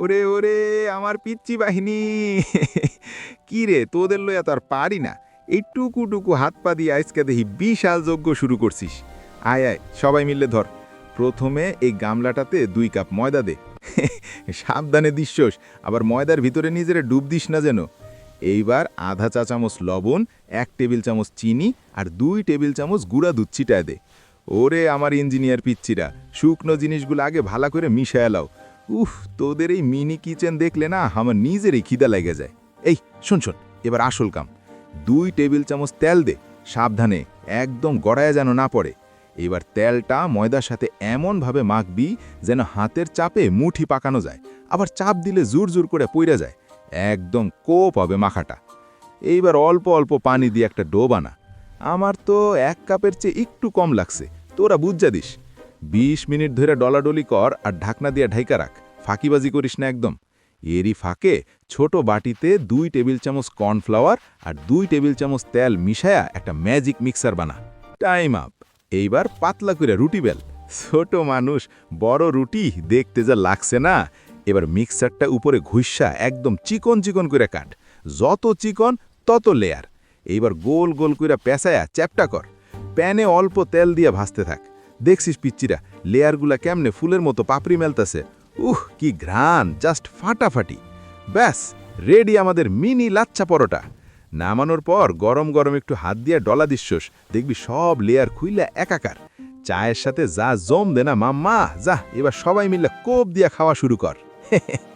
ওরে ওরে, আমার পিচ্চি বাহিনী। কি রে, তোদের লইয়া তো আর পারি না। এই টুকু টুকু হাত পা দিয়ে আজকে দেখি বিশাল যজ্ঞ শুরু করছিস। আয় আয়, সবাই মিলে ধর। প্রথমে এই গামলাটাতে দুই কাপ ময়দা দে। সাবধানে দিশ্বস আবার ময়দার ভিতরে নিজেরে ডুব দিস না যেন। এইবার আধা চা চামচ লবণ, এক টেবিল চামচ চিনি আর দুই টেবিল চামচ গুঁড়া দুধ ছিটায় দে। ওরে, আমার ইঞ্জিনিয়ার পিচ্ছিরা শুকনো জিনিসগুলো আগে ভালো করে মিশায় লাও। উফ, তোদের এই মিনি কিচেন দেখলে না আমার নিজেরই খিদা লেগে যায়। এই, শোন শোন, এবার আসল কাম। দুই টেবিল চামচ তেল দে, সাবধানে, একদম গড়ায় যেন না পড়ে। এবার তেলটা ময়দার সাথে এমনভাবে মাখবি যেন হাতের চাপে মুঠি পাকানো যায়, আবার চাপ দিলে জোর জোর করে পইরা যায়। একদম কোপ হবে মাখাটা। এইবার অল্প অল্প পানি দিয়ে একটা ডো বানা। আমার তো এক কাপের চেয়ে একটু কম লাগছে। তোরা বুঝা দিস। বিশ মিনিট ধরে ডলাডলি কর আর ঢাকনা দিয়ে ঢাইকা রাখ। ফাঁকিবাজি করিস না একদম। এরই ফাঁকে ছোট বাটিতে দুই টেবিল চামচ কর্নফ্লাওয়ার আর দুই টেবিল চামচ তেল মিশায়া একটা ম্যাজিক মিক্সার বানা। Time up. এইবার পাতলা করে রুটি বেল। ছোট মানুষ, বড় রুটি, দেখতে যা লাগছে না। এবার মিক্সারটা উপরে ঘুষা একদম চিকন চিকন করে কাট। যত চিকন, তত লেয়ার এইবার গোল গোল করে পেঁচায়া চ্যাপটা কর। প্যানে অল্প তেল দিয়ে ভাসতে থাক। দেখছিস পিচ্চিরা, লেয়ারগুলা কেমনে ফুলের মতো পাপড়ি মেলতাছে। উহ, কি ঘ্রাণ, জাস্ট ফাটাফাটি। ব্যাস, রেডি আমাদের মিনি লাচ্ছা পরোটা। নামানোর পর গরম গরম একটু হাত দিয়ে ডলা দিশ্বস দেখবি সব লেয়ার খুইলা একাকার। চায়ের সাথে যা জম দে না, মাম্মা, যা, এবার সবাই মিলে কোপ দিয়া খাওয়া শুরু কর।